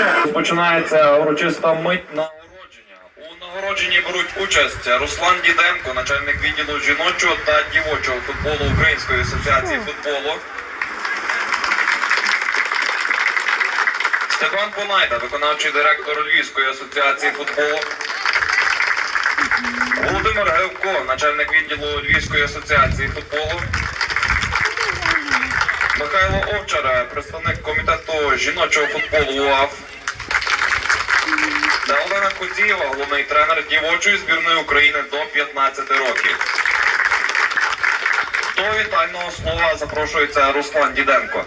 Розпочинається урочиста мить нагородження. У нагородженні беруть участь Руслан Діденко, начальник відділу жіночого та дівочого футболу Української асоціації футболу. Степан Понайда, виконавчий директор Львівської асоціації футболу. Володимир Гевко, начальник відділу Львівської асоціації футболу. Михайло Овчара, представник комітету жіночого футболу УАФ. Кудієва, головний тренер дівочої збірної України до 15 років. До вітального слова запрошується Руслан Діденко.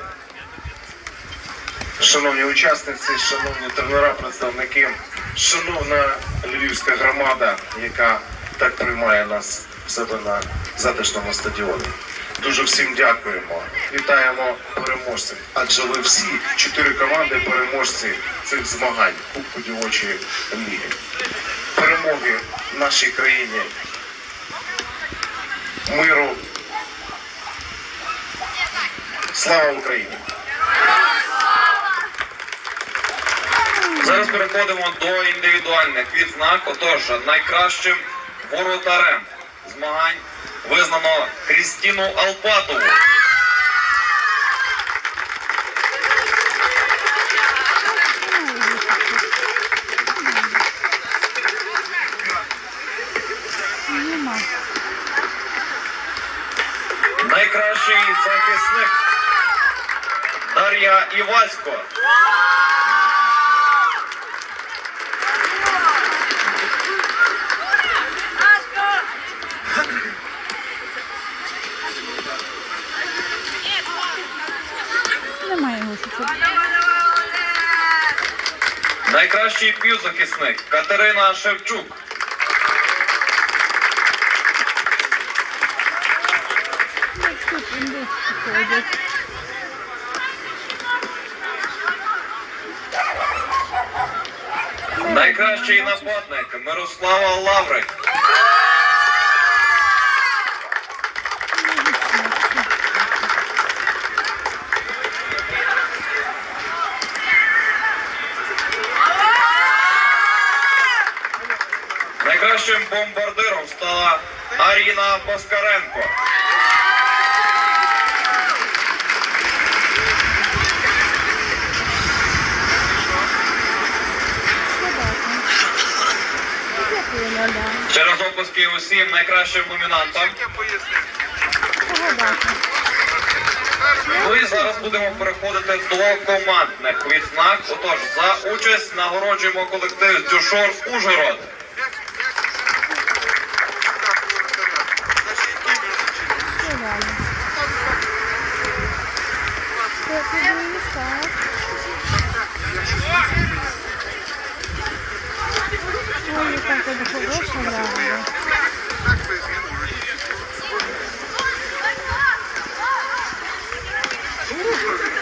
Шановні учасниці, шановні тренера, представники, шановна львівська громада, яка так приймає нас в себе на затишному стадіоні. Дуже всім дякуємо. Вітаємо переможців. Адже ви всі чотири команди переможці цих змагань Кубку дівочої ліги. Перемоги нашій країні, миру. Слава Україні! Зараз переходимо до індивідуальних відзнак. Отож, найкращим воротарем змагань визнано Крістіну Алпатову. Найкращий захисник Дар'я Івасько. Тут. Найкращий півзахисник Катерина Шевчук. Найкращий нападник Мирослава Лаврик. Найкращим бомбардиром стала Аріна Ляля. Через оплески усім найкращим номінантам. Ну зараз будемо переходити до командних відзнак. Отож, за участь нагороджуємо колектив з Дюшор Ужгород. Що ти будеш так? Ой, яка в тебе хороша ляля.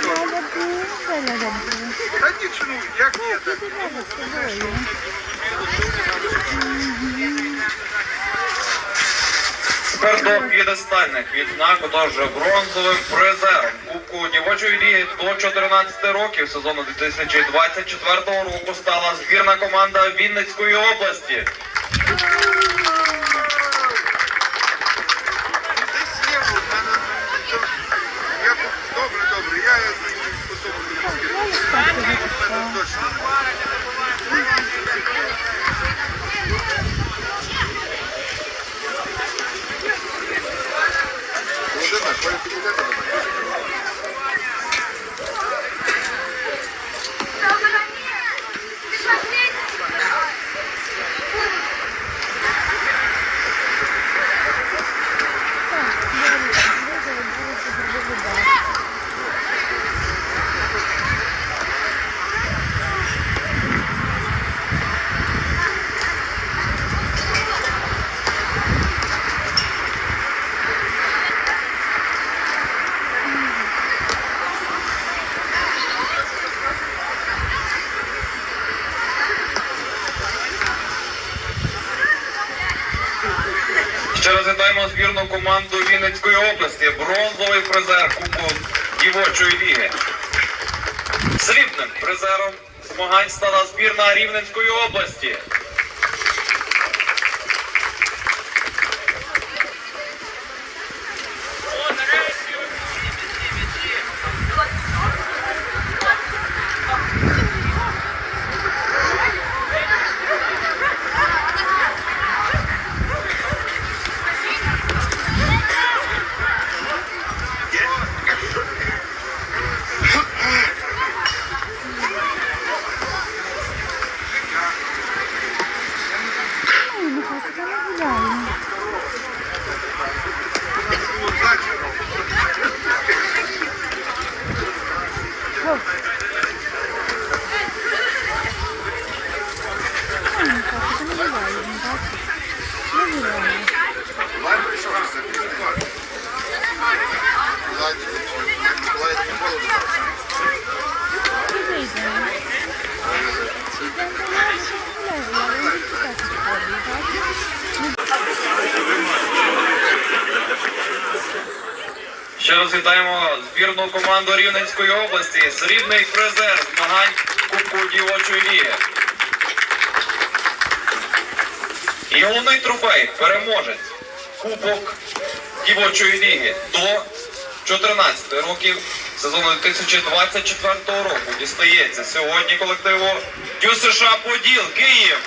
Ляля дуже, ляля дуже. Та нічого, як до п'єдестальних відзнак, отож бронзовим призером Кубку дівочої ліги до 14 років сезону 2024 року стала збірна команда Вінницької області. Володимир, перепідете до мене? Так, команду Вінницької області. Бронзовий призер Кубку дівочої ліги. Срібним призером змагань стала збірна Рівненської області. Ще збірну команду Рівненської області. Срібний призер змагань Кубку дівочої ліги. І головний трофей переможець Кубок дівочої ліги до 14 років сезону 2024 року дістається сьогодні колективу ДЮСШ Поділ Київ.